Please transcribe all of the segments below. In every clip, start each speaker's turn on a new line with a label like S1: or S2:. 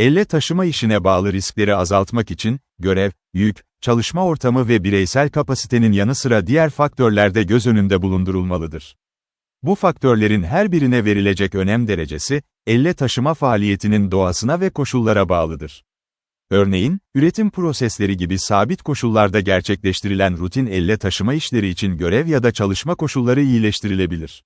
S1: Elle taşıma işine bağlı riskleri azaltmak için, görev, yük, çalışma ortamı ve bireysel kapasitenin yanı sıra diğer faktörler de göz önünde bulundurulmalıdır. Bu faktörlerin her birine verilecek önem derecesi, elle taşıma faaliyetinin doğasına ve koşullara bağlıdır. Örneğin, üretim prosesleri gibi sabit koşullarda gerçekleştirilen rutin elle taşıma işleri için görev ya da çalışma koşulları iyileştirilebilir.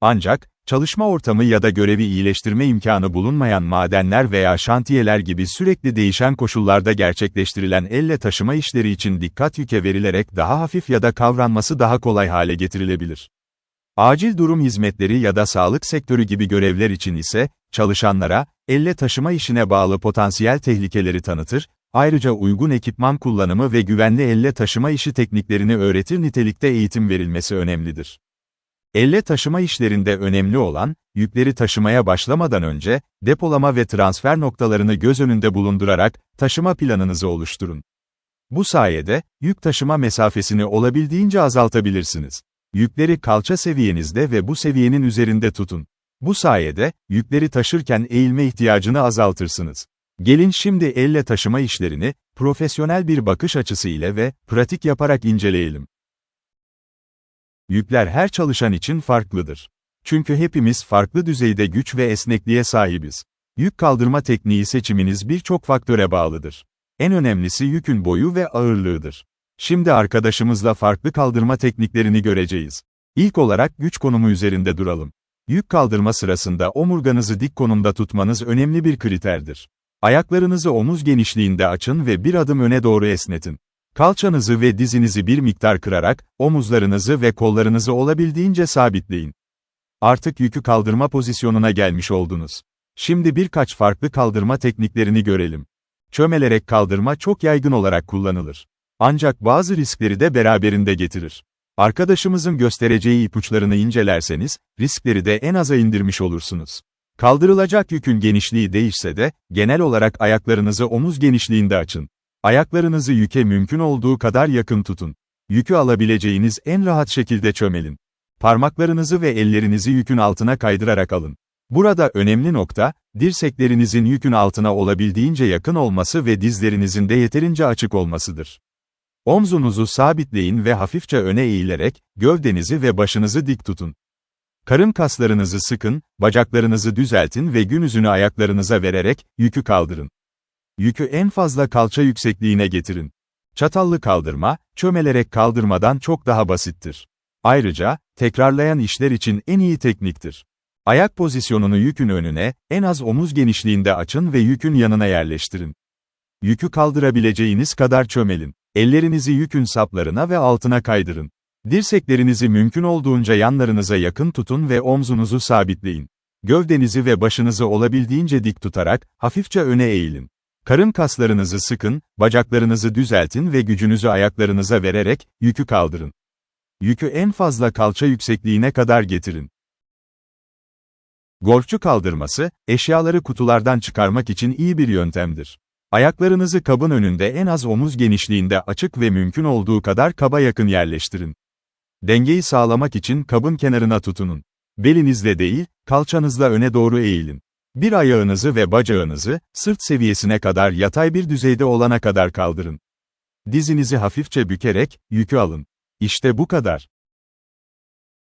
S1: Ancak, çalışma ortamı ya da görevi iyileştirme imkanı bulunmayan madenler veya şantiyeler gibi sürekli değişen koşullarda gerçekleştirilen elle taşıma işleri için dikkat yüke verilerek daha hafif ya da kavranması daha kolay hale getirilebilir. Acil durum hizmetleri ya da sağlık sektörü gibi görevler için ise, çalışanlara, elle taşıma işine bağlı potansiyel tehlikeleri tanıtır, ayrıca uygun ekipman kullanımı ve güvenli elle taşıma işi tekniklerini öğretir nitelikte eğitim verilmesi önemlidir. Elle taşıma işlerinde önemli olan, yükleri taşımaya başlamadan önce, depolama ve transfer noktalarını göz önünde bulundurarak, taşıma planınızı oluşturun. Bu sayede, yük taşıma mesafesini olabildiğince azaltabilirsiniz. Yükleri kalça seviyenizde ve bu seviyenin üzerinde tutun. Bu sayede, yükleri taşırken eğilme ihtiyacını azaltırsınız. Gelin şimdi elle taşıma işlerini, profesyonel bir bakış açısı ile ve pratik yaparak inceleyelim. Yükler her çalışan için farklıdır. Çünkü hepimiz farklı düzeyde güç ve esnekliğe sahibiz. Yük kaldırma tekniği seçiminiz birçok faktöre bağlıdır. En önemlisi yükün boyu ve ağırlığıdır. Şimdi arkadaşımızla farklı kaldırma tekniklerini göreceğiz. İlk olarak güç konumu üzerinde duralım. Yük kaldırma sırasında omurganızı dik konumda tutmanız önemli bir kriterdir. Ayaklarınızı omuz genişliğinde açın ve bir adım öne doğru esnetin. Kalçanızı ve dizinizi bir miktar kırarak, omuzlarınızı ve kollarınızı olabildiğince sabitleyin. Artık yükü kaldırma pozisyonuna gelmiş oldunuz. Şimdi birkaç farklı kaldırma tekniklerini görelim. Çömelerek kaldırma çok yaygın olarak kullanılır. Ancak bazı riskleri de beraberinde getirir. Arkadaşımızın göstereceği ipuçlarını incelerseniz, riskleri de en aza indirmiş olursunuz. Kaldırılacak yükün genişliği değişse de, genel olarak ayaklarınızı omuz genişliğinde açın. Ayaklarınızı yüke mümkün olduğu kadar yakın tutun. Yükü alabileceğiniz en rahat şekilde çömelin. Parmaklarınızı ve ellerinizi yükün altına kaydırarak alın. Burada önemli nokta, dirseklerinizin yükün altına olabildiğince yakın olması ve dizlerinizin de yeterince açık olmasıdır. Omzunuzu sabitleyin ve hafifçe öne eğilerek, gövdenizi ve başınızı dik tutun. Karın kaslarınızı sıkın, bacaklarınızı düzeltin ve gün yüzünü ayaklarınıza vererek, yükü kaldırın. Yükü en fazla kalça yüksekliğine getirin. Çatallı kaldırma, çömelerek kaldırmadan çok daha basittir. Ayrıca, tekrarlayan işler için en iyi tekniktir. Ayak pozisyonunu yükün önüne, en az omuz genişliğinde açın ve yükün yanına yerleştirin. Yükü kaldırabileceğiniz kadar çömelin. Ellerinizi yükün saplarına ve altına kaydırın. Dirseklerinizi mümkün olduğunca yanlarınıza yakın tutun ve omzunuzu sabitleyin. Gövdenizi ve başınızı olabildiğince dik tutarak, hafifçe öne eğilin. Karın kaslarınızı sıkın, bacaklarınızı düzeltin ve gücünüzü ayaklarınıza vererek, yükü kaldırın. Yükü en fazla kalça yüksekliğine kadar getirin. Golfçu kaldırması, eşyaları kutulardan çıkarmak için iyi bir yöntemdir. Ayaklarınızı kabın önünde en az omuz genişliğinde açık ve mümkün olduğu kadar kaba yakın yerleştirin. Dengeyi sağlamak için kabın kenarına tutunun. Belinizle değil, kalçanızla öne doğru eğilin. Bir ayağınızı ve bacağınızı, sırt seviyesine kadar yatay bir düzeyde olana kadar kaldırın. Dizinizi hafifçe bükerek, yükü alın. İşte bu kadar.